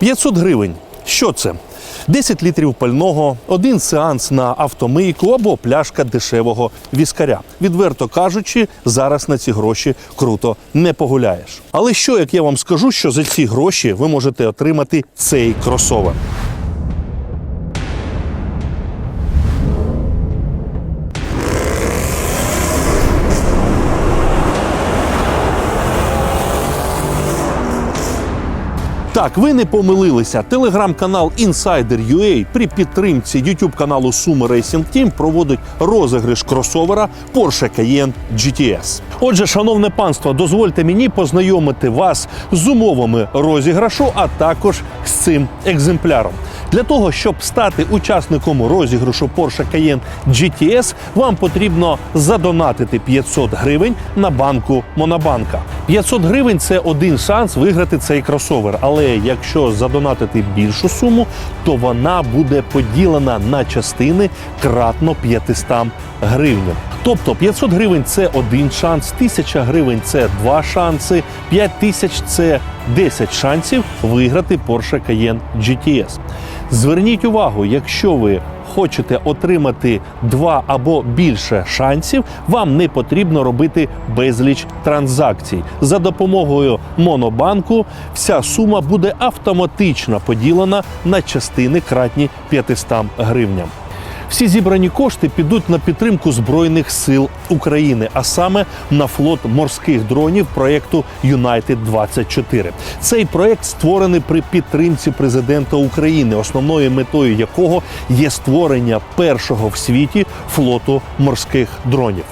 500 гривень. Що це? 10 літрів пального, один сеанс на автомийку або пляшка дешевого віскаря. Відверто кажучи, зараз на ці гроші круто не погуляєш. Але що, як я вам скажу, що за ці гроші ви можете отримати цей кросовер? Так, ви не помилилися. Телеграм-канал Insider.ua при підтримці YouTube каналу Суми Racing Team проводить розіграш кросовера Porsche Cayenne GTS. Отже, шановне панство, дозвольте мені познайомити вас з умовами розіграшу, а також з цим екземпляром. Для того, щоб стати учасником розіграшу Porsche Cayenne GTS, вам потрібно задонатити 500 гривень на банку Монобанка. 500 гривень це один шанс виграти цей кросовер. Але якщо задонатити більшу суму, то вона буде поділена на частини кратно 500 гривням. Тобто 500 гривень це один шанс, 1000 гривень це два шанси, 5000 це 10 шансів виграти Porsche Cayenne GTS. Зверніть увагу, якщо ви хочете отримати два або більше шансів, вам не потрібно робити безліч транзакцій. За допомогою монобанку вся сума буде автоматично поділена на частини кратні 500 гривням. Всі зібрані кошти підуть на підтримку збройних сил України, а саме на флот морських дронів проєкту Юнайтед 24 Цей проєкт створений при підтримці президента України, основною метою якого є створення першого в світі флоту морських дронів.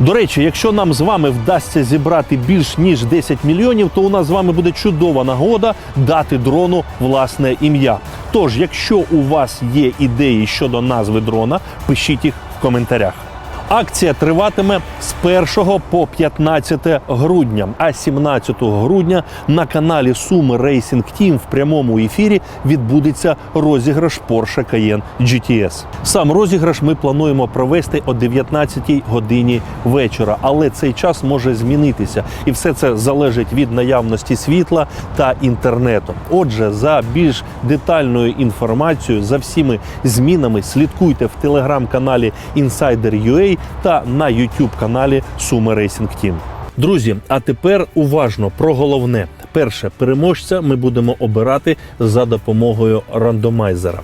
До речі, якщо нам з вами вдасться зібрати більш ніж 10 мільйонів, то у нас з вами буде чудова нагода дати дрону власне ім'я. Тож, якщо у вас є ідеї щодо назви дрона, пишіть їх в коментарях. Акція триватиме з 1 по 15 грудня. А 17 грудня на каналі Суми Racing Team в прямому ефірі відбудеться розіграш Porsche Cayenne GTS. Сам розіграш ми плануємо провести о 19 годині вечора, але цей час може змінитися, і все це залежить від наявності світла та інтернету. Отже, за більш детальною інформацією за всіми змінами слідкуйте в телеграм-каналі Insider.ua та на YouTube каналі Суми Racing Team. Друзі, а тепер уважно про головне. Перше, переможця ми будемо обирати за допомогою рандомайзера.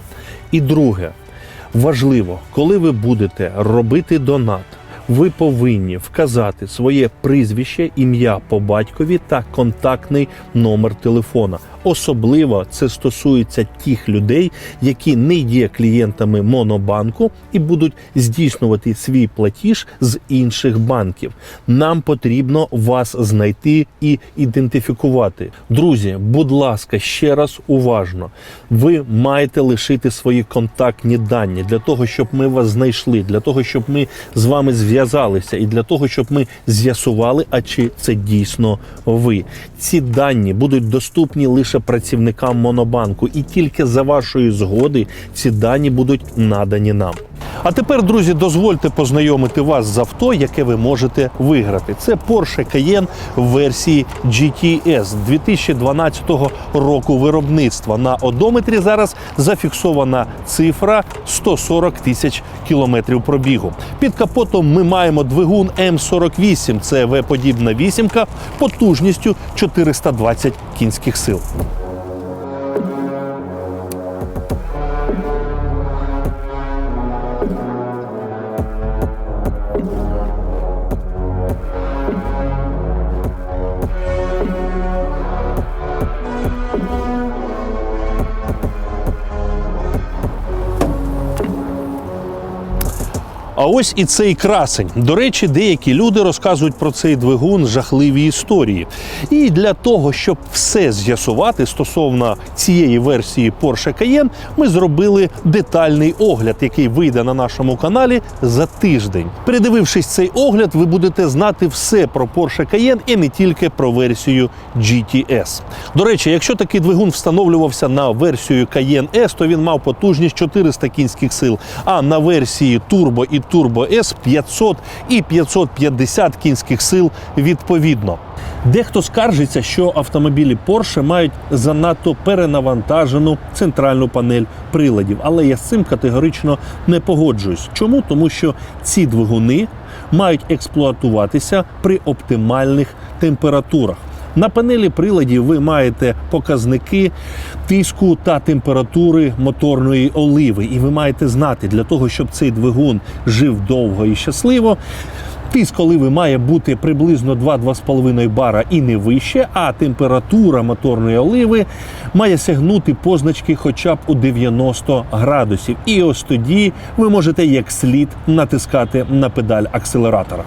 І друге, важливо, коли ви будете робити донат, ви повинні вказати своє прізвище, ім'я по батькові та контактний номер телефона. Особливо це стосується тих людей, які не є клієнтами монобанку і будуть здійснювати свій платіж з інших банків. Нам потрібно вас знайти і ідентифікувати. Друзі, будь ласка, ще раз уважно. Ви маєте лишити свої контактні дані для того, щоб ми вас знайшли, для того, щоб ми з вами зв'язалися, і для того, щоб ми з'ясували, а чи це дійсно ви. Ці дані будуть доступні лише працівникам монобанку, і тільки за вашої згоди ці дані будуть надані нам. А тепер, друзі, дозвольте познайомити вас з авто, яке ви можете виграти. Це Porsche Cayenne в версії GTS 2012 року виробництва. На одометрі зараз зафіксована цифра 140 тисяч кілометрів пробігу. Під капотом ми маємо двигун М48. Це В-подібна вісімка потужністю 420 кінських сил. А ось і цей красень. До речі, деякі люди розказують про цей двигун жахливі історії. І для того, щоб все з'ясувати стосовно цієї версії Porsche Cayenne, ми зробили детальний огляд, який вийде на нашому каналі за тиждень. Передивившись цей огляд, ви будете знати все про Porsche Cayenne і не тільки про версію GTS. До речі, якщо такий двигун встановлювався на версію Cayenne S, то він мав потужність 400 кінських сил. А на версії Turbo і Turbo S 500 і 550 кінських сил відповідно. Дехто скаржиться, що автомобілі Porsche мають занадто перенавантажену центральну панель приладів, але я з цим категорично не погоджуюсь. Чому? Тому що ці двигуни мають експлуатуватися при оптимальних температурах. На панелі приладів ви маєте показники тиску та температури моторної оливи, і ви маєте знати для того, щоб цей двигун жив довго і щасливо. Тиск оливи має бути приблизно 2-2,5 бара і не вище, а температура моторної оливи має сягнути позначки хоча б у 90 градусів. І ось тоді ви можете як слід натискати на педаль акселератора.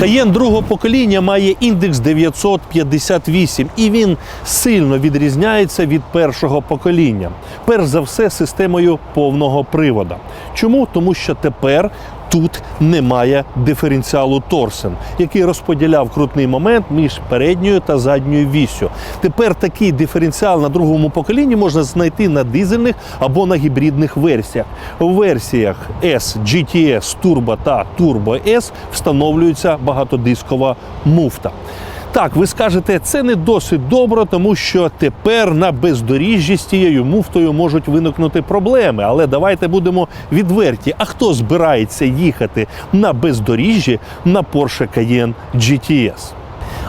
Каєн другого покоління має індекс 958, і він сильно відрізняється від першого покоління. Перш за все, системою повного привода. Чому? Тому що тепер тут немає диференціалу торсен, який розподіляв крутний момент між передньою та задньою віссю. Тепер такий диференціал на другому поколінні можна знайти на дизельних або на гібридних версіях. У версіях S, GTS, Turbo та Turbo S встановлюється багатодискова муфта. Так, ви скажете, це не досить добре, тому що тепер на бездоріжжі з тією муфтою можуть виникнути проблеми. Але давайте будемо відверті. А хто збирається їхати на бездоріжжі на Porsche Cayenne GTS?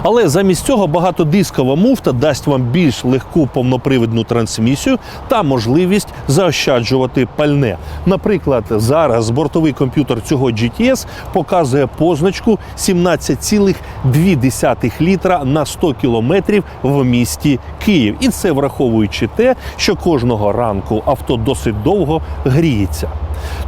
Але замість цього багатодискова муфта дасть вам більш легку повнопривідну трансмісію та можливість заощаджувати пальне. Наприклад, зараз бортовий комп'ютер цього GTS показує позначку 17,2 літра на 100 кілометрів в місті Київ. І це враховуючи те, що кожного ранку авто досить довго гріється.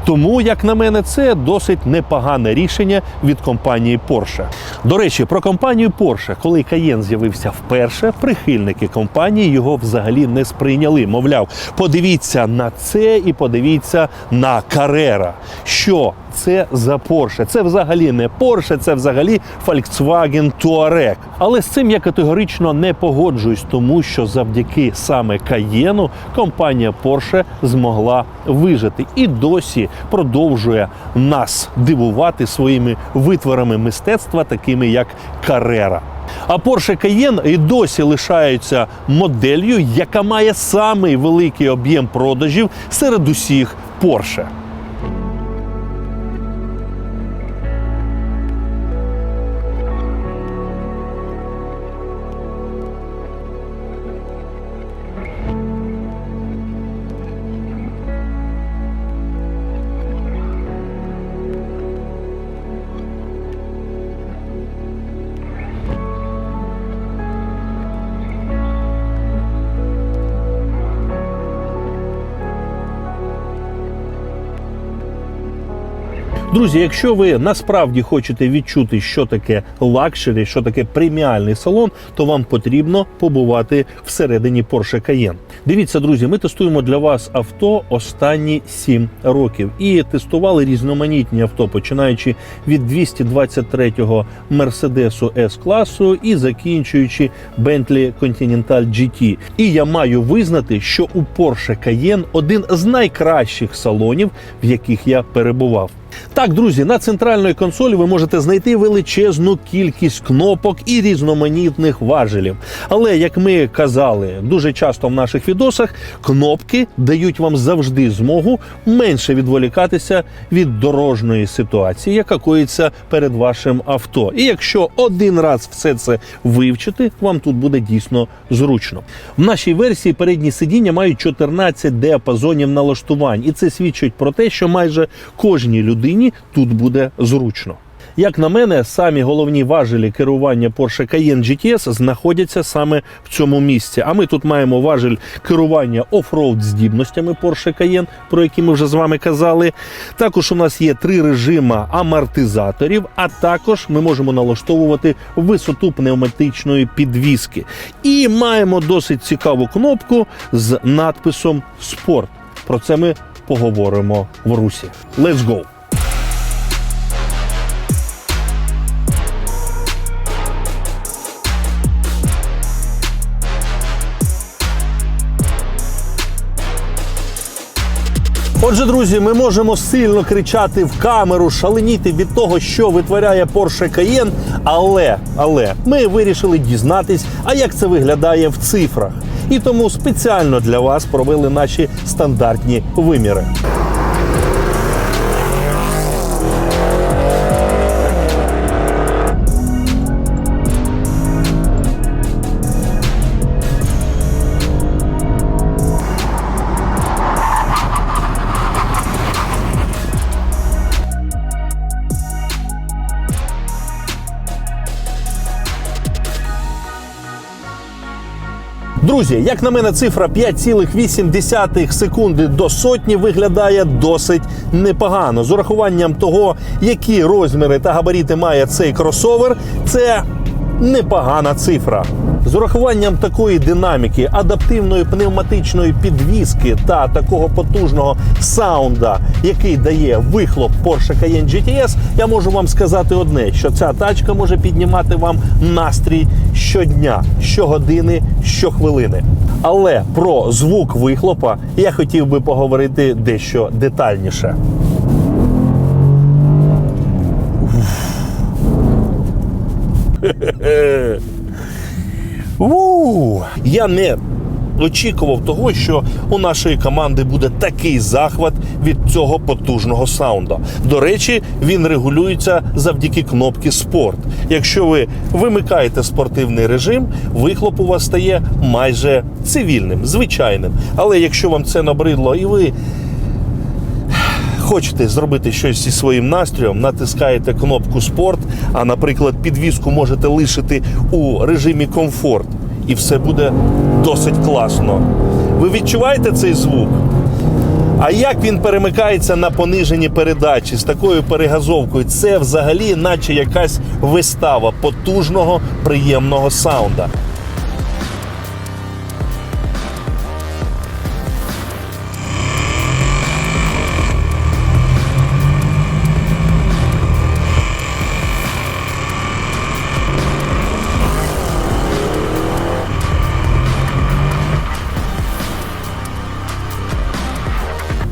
Тому, як на мене, це досить непогане рішення від компанії Porsche. До речі, про компанію Porsche, коли Cayenne з'явився вперше, прихильники компанії його взагалі не сприйняли. Мовляв, подивіться на це і подивіться на Carrera. Що це за Porsche? Це взагалі не Porsche, це взагалі Volkswagen Touareg. Але з цим я категорично не погоджуюсь, тому що завдяки саме Cayenne компанія Porsche змогла вижити і досі продовжує нас дивувати своїми витворами мистецтва, такими як Carrera. А Porsche Cayenne і досі лишається моделлю, яка має самий великий об'єм продажів серед усіх Porsche. Друзі, якщо ви насправді хочете відчути, що таке лакшері, що таке преміальний салон, то вам потрібно побувати всередині Porsche Cayenne. Дивіться, друзі, ми тестуємо для вас авто останні 7 років і тестували різноманітні авто, починаючи від 223-го Mercedes S класу і закінчуючи Bentley Continental GT. І я маю визнати, що у Porsche Cayenne один з найкращих салонів, в яких я перебував. Так, друзі, на центральної консолі ви можете знайти величезну кількість кнопок і різноманітних важелів. Але як ми казали дуже часто в наших відосах, кнопки дають вам завжди змогу менше відволікатися від дорожньої ситуації, яка коїться перед вашим авто. І якщо один раз все це вивчити, вам тут буде дійсно зручно. В нашій версії передні сидіння мають 14 діапазонів налаштувань, і це свідчить про те, що майже кожній людині тут буде зручно. Як на мене, самі головні важелі керування Porsche Cayenne GTS знаходяться саме в цьому місці. А ми тут маємо важель керування офроуд здібностями Porsche Cayenne, про які ми вже з вами казали. Також у нас є три режима амортизаторів, а також ми можемо налаштовувати висоту пневматичної підвіски. І маємо досить цікаву кнопку з надписом Спорт. Про це ми поговоримо в русі. Let's go! Отже, друзі, ми можемо сильно кричати в камеру, шаленіти від того, що витворяє Porsche Cayenne, але, але ми вирішили дізнатись, а як це виглядає в цифрах. І тому спеціально для вас провели наші стандартні виміри. Друзі, як на мене, цифра 5,8 секунди до сотні виглядає досить непогано. З урахуванням того, які розміри та габаріти має цей кросовер, це непогана цифра. З урахуванням такої динаміки, адаптивної пневматичної підвіски та такого потужного саунда, який дає вихлоп Porsche Cayenne GTS, я можу вам сказати одне: що ця тачка може піднімати вам настрій щодня, щогодини, щохвилини. Але про звук вихлопа я хотів би поговорити дещо детальніше. У, я не очікував того, що у нашої команди буде такий захват від цього потужного саунда. До речі, він регулюється завдяки кнопці спорт. Якщо ви вимикаєте спортивний режим, вихлоп у вас стає майже цивільним, звичайним. Але якщо вам це набридло і ви хочете зробити щось зі своїм настроєм, натискаєте кнопку спорт, а, наприклад, підвіску можете лишити у режимі комфорт, і все буде досить класно. Ви відчуваєте цей звук? А як він перемикається на понижені передачі з такою перегазовкою? Це взагалі, наче якась вистава потужного, приємного саунда.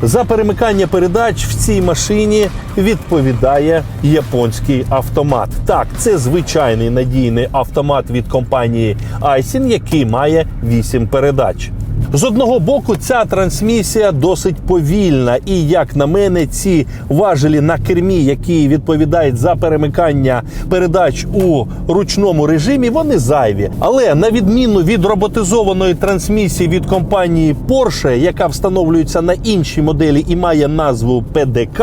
За перемикання передач в цій машині відповідає японський автомат. Так, це звичайний надійний автомат від компанії Aisin, який має 8 передач. З одного боку, ця трансмісія досить повільна, і як на мене, ці важелі на кермі, які відповідають за перемикання передач у ручному режимі, вони зайві. Але на відміну від роботизованої трансмісії від компанії Porsche, яка встановлюється на іншій моделі і має назву ПДК,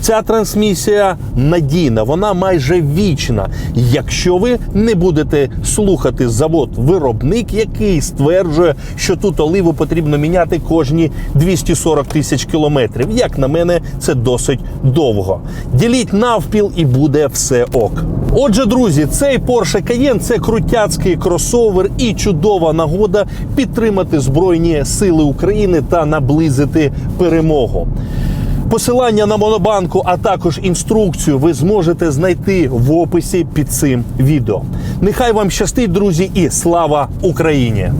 ця трансмісія надійна, вона майже вічна. Якщо ви не будете слухати завод-виробник, який стверджує, що тут оливу потрібно міняти кожні 240 тисяч кілометрів. Як на мене, це досить довго. Діліть навпіл і буде все ок. Отже, друзі, цей Porsche Cayenne – це крутяцький кросовер і чудова нагода підтримати Збройні Сили України та наблизити перемогу. Посилання на монобанку, а також інструкцію ви зможете знайти в описі під цим відео. Нехай вам щастить, друзі, і слава Україні!